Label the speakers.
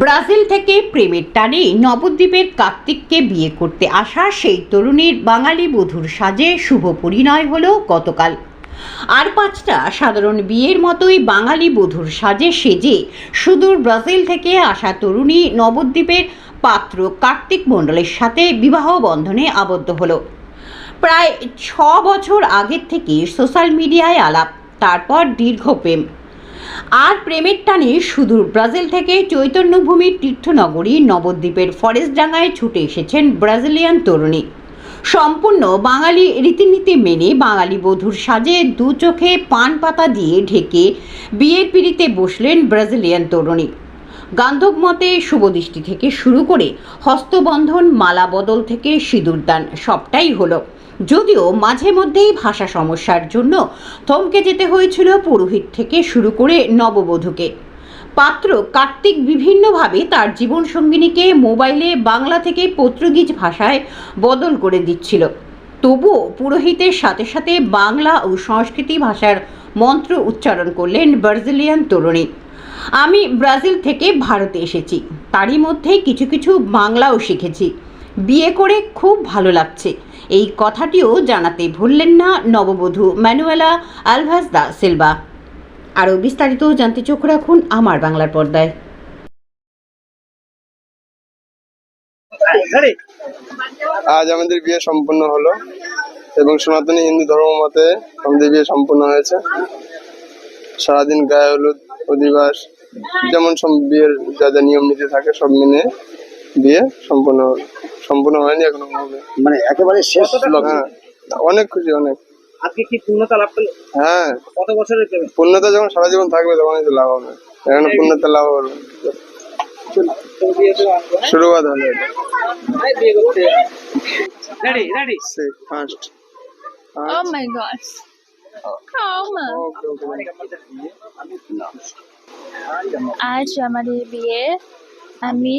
Speaker 1: Brazil থেকে প্রেমের টানে নবদ্বীপের কার্তিককে বিয়ে করতে আসা সেই তরুণীর বাঙালি বধূর সাজে শুভ পরিণয় হলো গতকাল। আর পাঁচটা সাধারণ বিয়ের মতোই বাঙালি বধূর সাজে সেজে সুদূর ব্রাজিল থেকে আসা তরুণী নবদ্বীপের পাত্র কার্তিক মণ্ডলের সাথে বিবাহ বন্ধনে আবদ্ধ হলো। প্রায় ছ বছর আগের থেকে সোশ্যাল মিডিয়ায় আলাপ, তারপর দীর্ঘ প্রেম। আর প্রেমের টানে সুদূর। ব্রাজিল থেকে চৈতন্যভূমির তীর্থনগরী নবদ্বীপের ফরেস্টডাঙ্গায় ছুটে এসেছেন ব্রাজিলিয়ান তরুণী। সম্পূর্ণ বাঙালি রীতিনীতি মেনে বাঙালি বধূর সাজে দু চোখে পান পাতা দিয়ে ঢেকে বিয়ের পিড়িতে বসলেন ব্রাজিলিয়ান তরুণী। গান্ধব মতে শুভদৃষ্টি থেকে শুরু করে হস্তবন্ধন, মালা বদল থেকে সিঁদুরদান সবটাই হলো। যদিও মাঝে মধ্যেই ভাষা সমস্যার জন্য থমকে যেতে হয়েছিল পুরোহিত থেকে শুরু করে নববধূকে। পাত্র কার্তিক বিভিন্নভাবে তার জীবনসঙ্গিনীকে মোবাইলে বাংলা থেকে পর্তুগিজ ভাষায় বদল করে দিচ্ছিল। তবুও পুরোহিতের সাথে সাথে বাংলা ও সংস্কৃতি ভাষার মন্ত্র উচ্চারণ করলেন ব্রাজিলিয়ান তরুণী। আমি ব্রাজিল থেকে ভারতে এসেছি। তারই মধ্যে কিছু কিছু বাংলাও শিখেছি। বিয়ে করে খুব ভালো লাগছে। এই কথাটিও জানাতে ভুললেন না নববধূ ম্যানুয়েলা আলভাস দা সিলভা। আরও বিস্তারিত জানতে চোখ রাখুন আমার বাংলার পর্দায়।
Speaker 2: আজ আমাদের বিয়ে সম্পূর্ণ হলো এবং সনাতনী হিন্দু ধর্ম মতে আমাদের বিয়ে সম্পূর্ণ হয়েছে। সারাদিন গায়ে হলুদ অধিবাস যেমন সব বিয়ের যা যা নিয়ম নীতি থাকে সব মেনে বিয়ে সম্পূর্ণ সম্পূর্ণ হয়নি এখনও হবে।
Speaker 3: মানে একেবারে শেষ লগ্ন
Speaker 2: হ্যাঁ অনেক খুশি অনেক।
Speaker 3: আজকে কি পূর্ণতা লাভ করলে?
Speaker 2: হ্যাঁ।
Speaker 3: কত বছরের
Speaker 2: পূর্ণতা যখন সারা জীবন থাকবে তখনই তো লাভ হবে। এখন পূর্ণতা লাভ হবে। শুরুবাদ হলো
Speaker 3: ready ready
Speaker 2: first
Speaker 4: my gosh. Calma. আজ আমাদের বিয়ে আমি